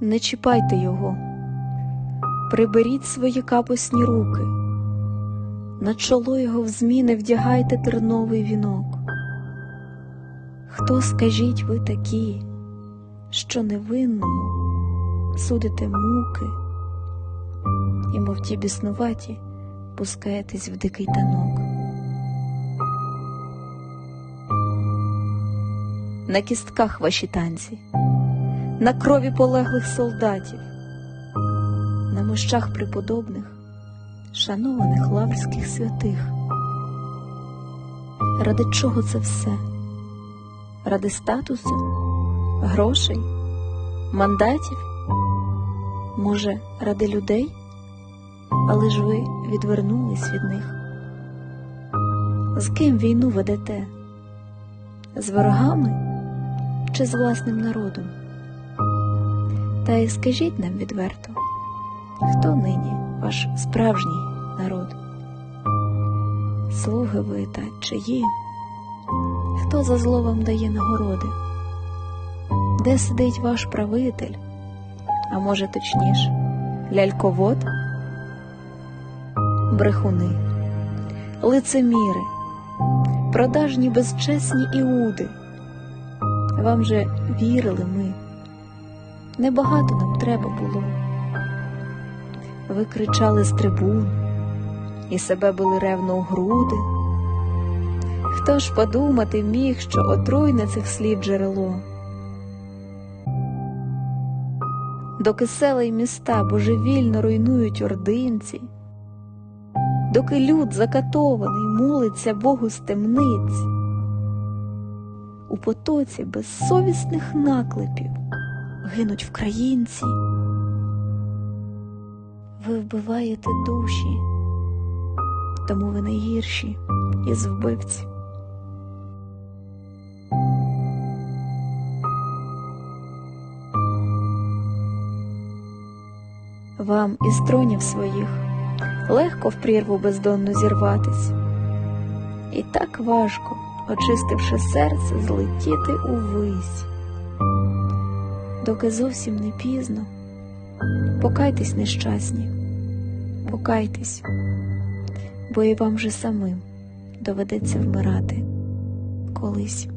Не чіпайте його, приберіть свої капосні руки, на чоло його в зміни вдягайте терновий вінок. Хто, скажіть ви такі, що невинному судите муки, і, мов ті біснуваті, пускаєтесь в дикий танок. На кістках ваші танці, на крові полеглих солдатів, на мощах преподобних, шанованих лаврських святих. Ради чого це все? Ради статусу, грошей, мандатів? Може, ради людей? Але ж ви відвернулись від них. З ким війну ведете? З ворогами чи з власним народом? Та й скажіть нам відверто, хто нині ваш справжній народ? Слуги ви та чиї? Хто за зло вам дає нагороди? Де сидить ваш правитель? А може точніше, ляльковод? Брехуни, лицеміри, продажні безчесні іуди. Вам же вірили ми, небагато нам треба було. Ви кричали з трибун і себе били ревно у груди. Хто ж подумати міг, що отруйне цих слів джерело? Доки села й міста божевільно руйнують ординці, доки люд закатований молиться Богу з темниць, у потоці безсовісних наклепів гинуть вкраїнці. Ви вбиваєте душі, тому ви найгірші із вбивців. Вам із тронів своїх легко в прірву бездонну зірватись, і так важко, очистивши серце, злетіти увись. Доки зовсім не пізно, покайтесь нещасні, покайтесь, бо і вам же самим доведеться вмирати колись.